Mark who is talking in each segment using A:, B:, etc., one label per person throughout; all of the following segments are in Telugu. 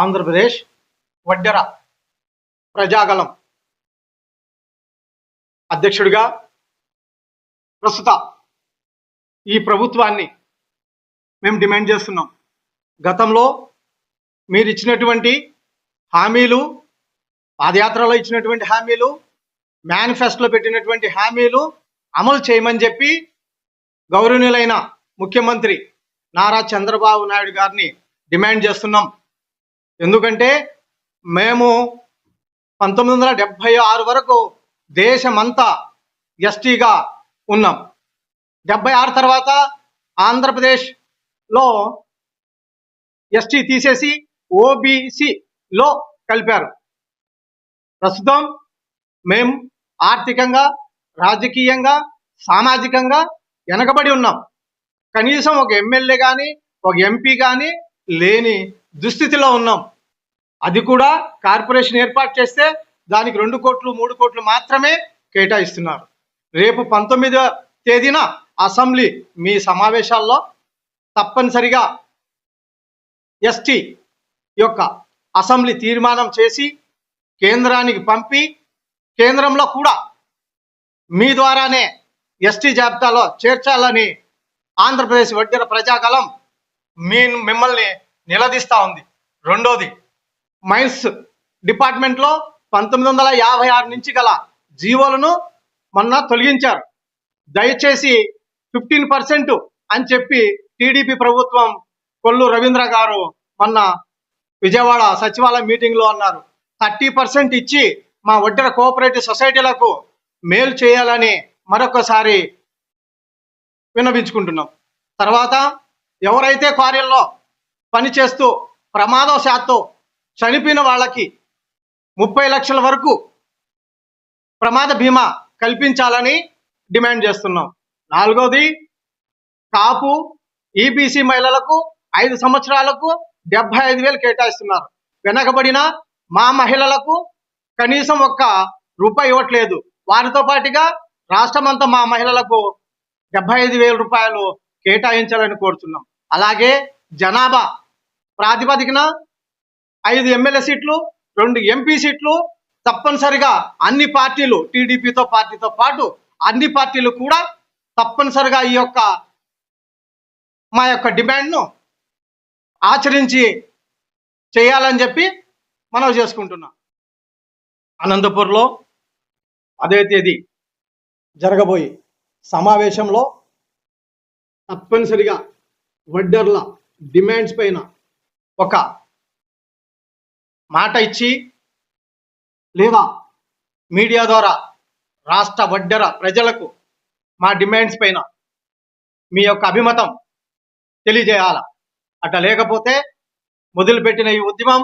A: ఆంధ్రప్రదేశ్ వడ్డెర ప్రజాగలం అధ్యక్షుడిగా ప్రస్తుత ఈ ప్రభుత్వాన్ని మేము డిమాండ్ చేస్తున్నాం. గతంలో మీరు ఇచ్చినటువంటి హామీలు పాదయాత్రలో ఇచ్చినటువంటి హామీలు మేనిఫెస్టోలో పెట్టినటువంటి హామీలు అమలు చేయమని చెప్పి గౌరవనీయులైన ముఖ్యమంత్రి నారా చంద్రబాబు నాయుడు గారిని డిమాండ్ చేస్తున్నాం. ఎందుకంటే మేము పంతొమ్మిది వందల డెబ్భై ఆరు వరకు దేశమంతా ఎస్టీగా ఉన్నాం. డెబ్బై ఆరు తర్వాత ఆంధ్రప్రదేశ్లో ఎస్టీ తీసేసి ఓబీసీలో కలిపారు. ప్రస్తుతం మేము ఆర్థికంగా రాజకీయంగా సామాజికంగా వెనకబడి ఉన్నాం. కనీసం ఒక ఎమ్మెల్యే కానీ ఒక ఎంపీ కానీ లేని దుస్థితిలో ఉన్నాం. అది కూడా కార్పొరేషన్ ఏర్పాటు చేస్తే దానికి రెండు కోట్లు మూడు కోట్లు మాత్రమే కేటాయిస్తున్నారు. రేపు పంతొమ్మిదవ తేదీన అసెంబ్లీ మీ సమావేశాల్లో తప్పనిసరిగా ఎస్టీ యొక్క అసెంబ్లీ తీర్మానం చేసి కేంద్రానికి పంపి కేంద్రంలో కూడా మీ ద్వారానే ఎస్టీ జాబితాలో చేర్చాలని ఆంధ్రప్రదేశ్ వడ్డీర ప్రజాగలం మీ మిమ్మల్ని నిలదీస్తా ఉంది. రెండోది మైన్స్ డిపార్ట్మెంట్లో పంతొమ్మిది వందల యాభై ఆరు నుంచి గల జీవోలను మొన్న తొలగించారు. దయచేసి ఫిఫ్టీన్ పర్సెంట్ అని చెప్పి టీడీపీ ప్రభుత్వం కొల్లు రవీంద్ర గారు మొన్న విజయవాడ సచివాలయ మీటింగ్లో అన్నారు. థర్టీ పర్సెంట్ ఇచ్చి మా వడ్డెర కోఆపరేటివ్ సొసైటీలకు మేలు చేయాలని మరొకసారి విన్నవించుకుంటున్నాం. తర్వాత ఎవరైతే క్వారీల్లో పనిచేస్తూ ప్రమాదవశాత్తు చనిపోయిన వాళ్ళకి ముప్పై లక్షల వరకు ప్రమాద బీమా కల్పించాలని డిమాండ్ చేస్తున్నాం. నాలుగోది కాపు ఈబీసీ మహిళలకు ఐదు సంవత్సరాలకు డెబ్బై ఐదు వేలు కేటాయిస్తున్నారు. వెనకబడిన మా మహిళలకు కనీసం ఒక్క రూపాయి ఇవ్వట్లేదు. వారితో పాటుగా రాష్ట్రమంతా మా మహిళలకు డెబ్బై ఐదు వేల రూపాయలు కేటాయించాలని కోరుతున్నాం అలాగే జనాభా ప్రాతిపదికన ఐదు ఎమ్మెల్యే సీట్లు రెండు ఎంపీ సీట్లు తప్పనిసరిగా అన్ని పార్టీలు టీడీపీతో పార్టీతో పాటు అన్ని పార్టీలు కూడా తప్పనిసరిగా ఈ యొక్క మా యొక్క డిమాండ్ను ఆచరించి చేయాలని చెప్పి మనం చేసుకుంటున్నాం. అనంతపూర్లో అదే తేదీ జరగబోయే సమావేశంలో తప్పనిసరిగా వడ్డర్ల డిమాండ్స్ పైన ఒక మాట ఇచ్చి లేదా మీడియా ద్వారా రాష్ట్ర వడ్డెర ప్రజలకు మా డిమాండ్స్ పైన మీ యొక్క అభిమతం తెలియజేయాల? అట్లా లేకపోతే మొదలుపెట్టిన ఈ ఉద్యమం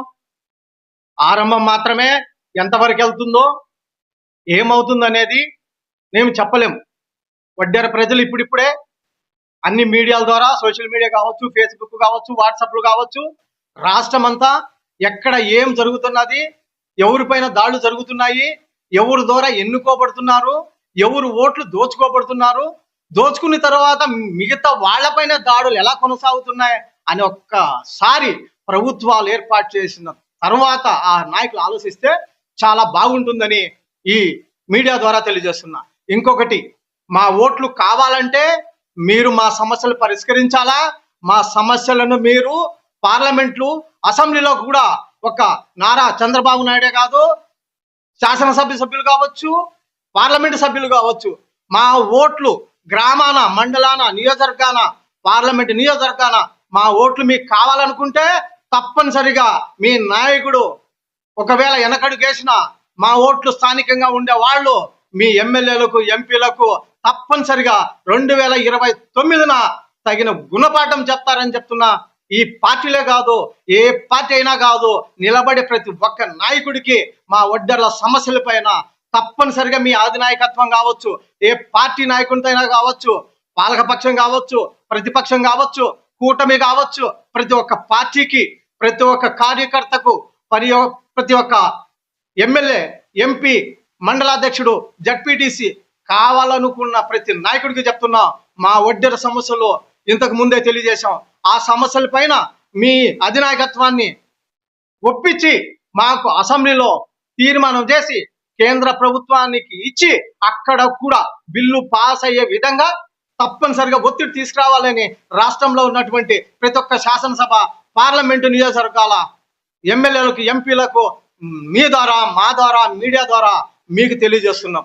A: ఆరంభం మాత్రమే ఎంతవరకు వెళ్తుందో ఏమవుతుందనేది మేము చెప్పలేము. వడ్డెర ప్రజలు ఇప్పుడిప్పుడే అన్ని మీడియాల ద్వారా సోషల్ మీడియా కావచ్చు ఫేస్బుక్ కావచ్చు వాట్సాప్లు కావచ్చు రాష్ట్రం అంతా ఎక్కడ ఏం జరుగుతున్నది ఎవరిపైన దాడులు జరుగుతున్నాయి ఎవరి ద్వారా ఎన్నుకోబడుతున్నారు ఎవరు ఓట్లు దోచుకోబడుతున్నారు దోచుకున్న తర్వాత మిగతా వాళ్ళపైన దాడులు ఎలా కొనసాగుతున్నాయి అని ఒక్కసారి ప్రభుత్వాలు ఏర్పాటు చేసిన తర్వాత ఆ నాయకులు ఆలోచిస్తే చాలా బాగుంటుందని ఈ మీడియా ద్వారా తెలియజేస్తున్నా. ఇంకొకటి మా ఓట్లు కావాలంటే మీరు మా సమస్యలు పరిష్కరించాలా? మా సమస్యలను మీరు పార్లమెంట్లు అసెంబ్లీలో కూడా ఒక నారా చంద్రబాబు నాయుడే కాదు శాసనసభ్య సభ్యులు కావచ్చు పార్లమెంటు సభ్యులు కావచ్చు. మా ఓట్లు గ్రామాన మండలాన నియోజకవర్గాన పార్లమెంటు నియోజకవర్గాన మా ఓట్లు మీకు కావాలనుకుంటే తప్పనిసరిగా మీ నాయకుడు ఒకవేళ వెనకడుగేసిన మా ఓట్లు స్థానికంగా ఉండే వాళ్ళు మీ ఎమ్మెల్యేలకు ఎంపీలకు తప్పనిసరిగా రెండు వేల ఇరవై తొమ్మిదిన తగిన గుణపాఠం చెప్తారని చెప్తున్నా ఈ పార్టీలే కాదు ఏ పార్టీ అయినా కాదు నిలబడే ప్రతి ఒక్క నాయకుడికి మా ఒడ్డర్ల సమస్యల పైన తప్పనిసరిగా మీ అధినాయకత్వం కావచ్చు ఏ పార్టీ నాయకుడితోనైనా కావచ్చు పాలకపక్షం కావచ్చు ప్రతిపక్షం కావచ్చు కూటమి కావచ్చు ప్రతి ఒక్క పార్టీకి ప్రతి ఒక్క కార్యకర్తకు పరి ప్రతి ఒక్క ఎమ్మెల్యే ఎంపీ మండలాధ్యక్షుడు జడ్పీటీసీ కావాలనుకున్న ప్రతి నాయకుడికి చెప్తున్నా మా ఒడ్డెర సమస్యలు ఇంతకు ముందే తెలియజేశాం. ఆ సమస్యల పైన మీ అధినాయకత్వాన్ని ఒప్పించి మాకు అసెంబ్లీలో తీర్మానం చేసి కేంద్ర ప్రభుత్వానికి ఇచ్చి అక్కడ కూడా బిల్లు పాస్ అయ్యే విధంగా తప్పనిసరిగా ఒత్తిడి తీసుకురావాలని రాష్ట్రంలో ఉన్నటువంటి ప్రతి ఒక్క శాసనసభ పార్లమెంటు నియోజకవర్గాల ఎమ్మెల్యేలకు ఎంపీలకు మీ ద్వారా మా ద్వారా మీడియా ద్వారా మీకు తెలియజేస్తున్నాం.